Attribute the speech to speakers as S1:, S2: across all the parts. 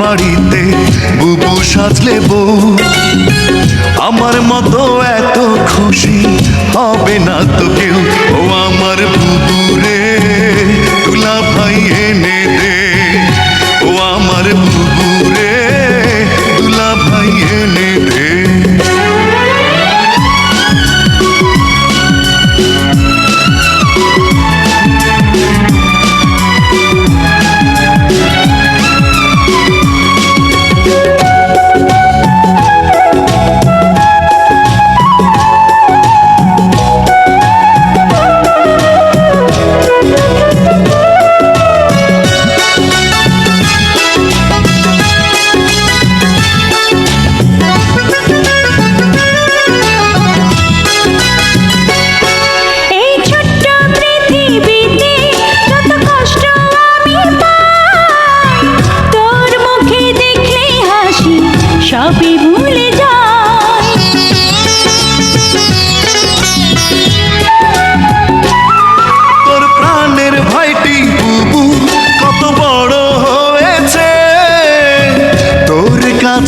S1: বাড়িতে বুবু সাজলে বউ। আমার মতো এত খুশি হবে না তো কেউ। ও আমার বুবুর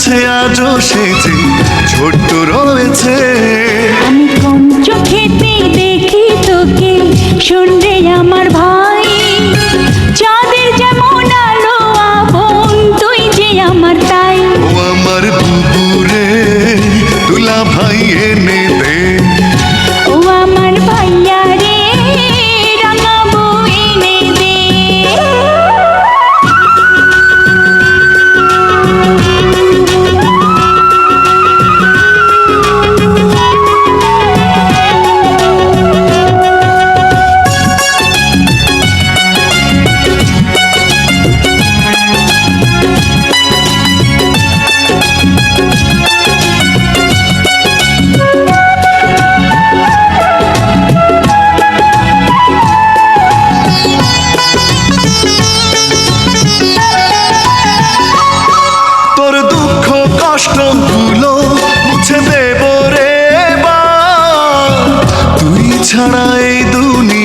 S1: রয়েছে আজও সেই ছোট্ট রয়েছে। তোর দুঃখ কষ্ট ভুলো মুছে দেব রে বা তুই ছাড়াই দুনি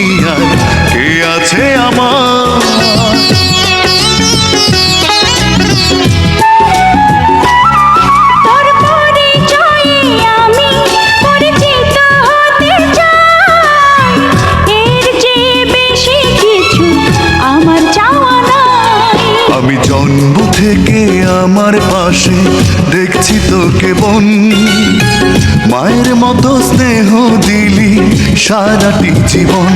S1: আমার পাশে দেখছি তোকে বোন। মায়ের মতো স্নেহ দিলি সারাটি জীবন।